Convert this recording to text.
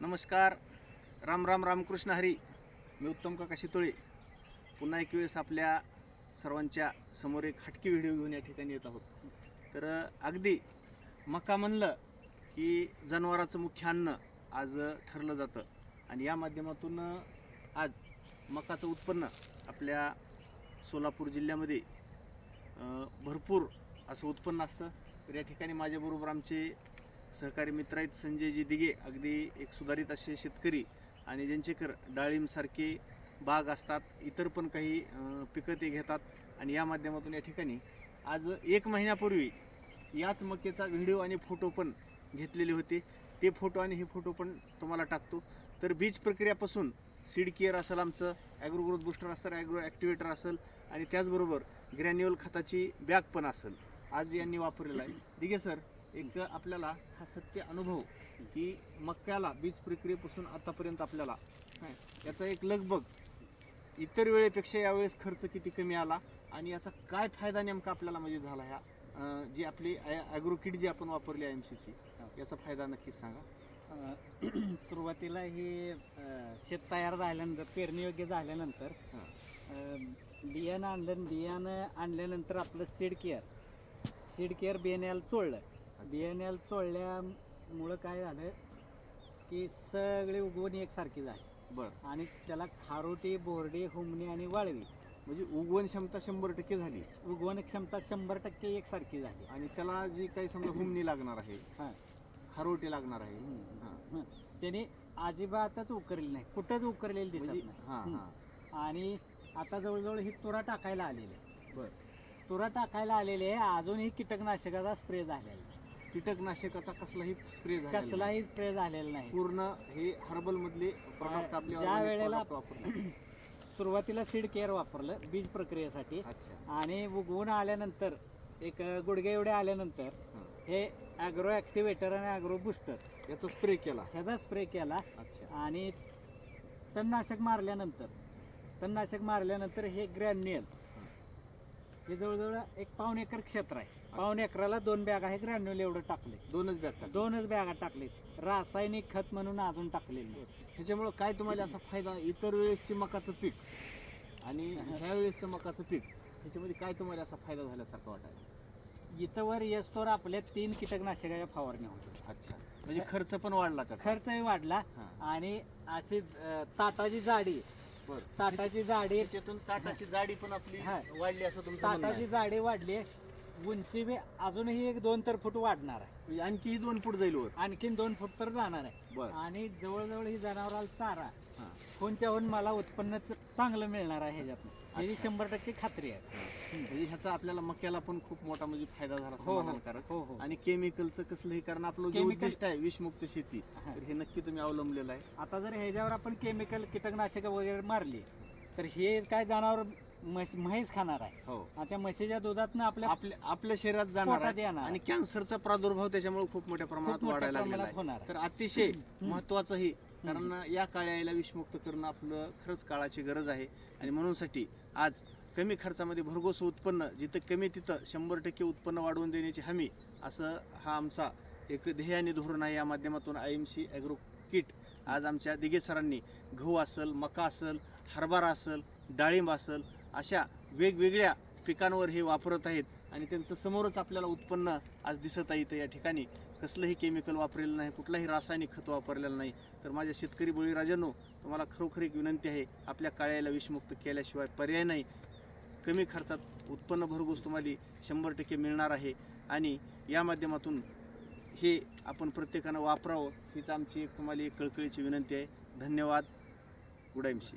नमस्कार. राम राम रामकृष्ण हरी. मी उत्तम काका शितोळे. पुन्हा एक वेळेस आपल्या सर्वांच्या समोर एक हटकी व्हिडिओ घेऊन या ठिकाणी येत आहोत. तर अगदी मका म्हणलं की जनावराचं मुख्य अन्न आज ठरलं जातं. आणि या माध्यमातून आज मकाचं उत्पन्न आपल्या सोलापूर जिल्ह्यामध्ये भरपूर असं उत्पन्न असतं. तर या ठिकाणी माझ्याबरोबर आमचे सहकारी मित्र आहेत संजयजी दिघे अगदी एक सुधारित असे शेतकरी आणि ज्यांचेकर डाळिंबसारखे बाग असतात इतर पण काही पिकं ते घेतात आणि या माध्यमातून या ठिकाणी आज एक महिन्यापूर्वी याच मक्याचा व्हिडिओ आणि फोटो पण घेतलेले होते. ते फोटो आणि हे फोटो पण तुम्हाला टाकतो. तर बीज प्रक्रियापासून सीड केअर असेल आमचं ॲग्रो ग्रोथ बुस्टर असेल ॲग्रो ॲक्टिवेटर असेल आणि त्याचबरोबर ग्रॅन्युअल खताची बॅग पण असेल. आज यांनी वापरलेला आहे. दिघे सर एक आपल्याला हा सत्य अनुभव की मक्याला बीज प्रक्रियेपासून आतापर्यंत आपल्याला याचा एक लगबग इतर वेळेपेक्षा यावेळेस खर्च किती कमी आला आणि याचा काय फायदा नेमका आपल्याला म्हणजे झाला ह्या जी आपली ॲग्रो किट जी आपण वापरली आय एम सीची याचा फायदा नक्कीच सांगा सुरुवातीला ही शेत तयार झाल्यानंतर पेरणीयोग्य झाल्यानंतर हां. अ, बियाणं आणलं आणि बियाणं आणल्यानंतर आपलं सीड केअर सीड केअर बियाण्याला चोळलं बियाण्याला चोळल्यामुळं काय झालं की सगळे उगवण एकसारखी झाली बरं. आणि त्याला खारोटी बोर्डी हुमणी आणि वाळवी. म्हणजे उगवण क्षमता शंभर टक्के झाली. उगवण क्षमता शंभर टक्के एकसारखी झाली. आणि त्याला जी काही समजा हुमणी लागणार आहे हां. खारोटी लागणार आहे. हां. हं. त्याने अजिबातच उकरली नाही. कुठंच उकरलेली दिसत म्हणजे नाही. हां हं. हां. आणि आता जवळजवळ ही तुरा टाकायला आलेली आहे. बरं. तुरा टाकायला आलेली आहे. अजूनही कीटकनाशकाचा स्प्रे झालेला नाही कीटकनाशकाचा कसलाही स्प्रे झाला. कसलाही स्प्रे झालेला नाही. पूर्ण हे हर्बल मधले प्रॉडक्ट आपले ज्या वेळेला- सुरुवातीला सीड केअर वापरलं बीज प्रक्रियेसाठी. आणि उगवून आल्यानंतर एक गुडघे एवढे आल्यानंतर हां. ॲग्रो ॲक्टिवेटर आणि ॲग्रो बुस्टर याचा स्प्रे केला. ह्याचा स्प्रे केला. अच्छा. आणि तणनाशक मारल्यानंतर तणनाशक मारल्यानंतर हे ग्रॅन्युअल हे जवळजवळ एक पाऊण एकर क्षेत्र आहे. पाऊण एकराला दोन बॅग आहे ग्रॅन्युअल एवढं टाकले. दोनच बॅग टाक दोनच बॅगा टाकले रासायनिक खत म्हणून अजून टाकलेले ह्याच्यामुळं काय तुम्हाला असा फायदा? इतर वेळेसचे मकाचं पीक आणि ह्या वेळेसचं मकाचं पीक ह्याच्यामध्ये काय तुम्हाला असा फायदा झाल्यासारखं वाटायला? इथं वर येस्तोवर आपल्या तीन कीटकनाशकाच्या फवारण्या होत्या अच्छा. म्हणजे खर्च पण वाढला का खर्चही वाढला. आणि अशी ताटाची जाडी ताटाची जाडी त्याच्यातून ताटाची जाडी पण आपली हां. वाढली असं तुमचं म्हणणं ताटाची आहे. जाडी वाढली उंची बी अजूनही एक दोन तर फूट वाढणार आहे. म्हणजे आणखी दोन फूट जाईल वर. आणखीन दोन फूट तर जाणार आहे. बरं. आणि जवळजवळ ही जनावराला चारा हां. होऊन मला उत्पन्न च- चांगलं मिळणार आहे ह्याच्यातनं. याची शंभर टक्के खात्री आहे. म्हणजे ह्याचा आपल्याला मक्याला पण खूप मोठा म्हणजे फायदा झाला हो, हो. समाधानकारक हो हो. आणि केमिकलचं कसलंही कारण आपलं जे Chemical- उद्दिष्ट आहे विषमुक्त शेती हां. तर हे नक्की तुम्ही अवलंबलेलं आहे. आता जर ह्याच्यावर आपण केमिकल कीटकनाशक वगैरे मारली तर हे काय जनावर म्हैस म्हैस खाणार आहे हो आणि त्या म्हशीच्या दुधातनं आपल्या आपल्या आपल्या शरीरात जाणार पोटात आहे. येणार. आणि कॅन्सरचा प्रादुर्भाव त्याच्यामुळे खूप मोठ्या प्रमाणात खूप मोठ्या वाढायला लागलेला प्रमाणात होणार आहे आहे. तर अतिशय महत्वाचंही कारण या काळ्याला विषमुक्त करणं आपलं खरंच काळाची गरज आहे आणि म्हणूनसाठी आज कमी खर्चामध्ये भरघोस उत्पन्न जिथं कमी तिथं शंभर टक्के उत्पन्न वाढवून देण्याची हमी असं हा आमचा एक ध्येय आणि धोरण आहे या माध्यमातून I M C agro kit आज आमच्या दिघे सरांनी गहू असेल मका असेल हरभरा असेल डाळिंब असेल अशा वेगवेगळ्या पिकांवर हे वापरत आहेत आणि त्यांचं समोरच आपल्याला उत्पन्न आज दिसत आहे इथं या ठिकाणी. कसलंही केमिकल वापरलेलं नाही कुठलाही रासायनिक खत वापरलेलं नाही. तर माझ्या शेतकरी बळीराजांनो तुम्हाला खरोखर एक विनंती आहे आपल्या काळ्याला विषमुक्त केल्याशिवाय पर्याय नाही. कमी खर्चात उत्पन्न भरघोस तुम्हाला शंभर टक्के मिळणार आहे. आणि या माध्यमातून हे आपण प्रत्येकानं वापरावं हीच आमची एक तुम्हाला एक कळकळीची विनंती आहे. धन्यवाद. गुडायमशी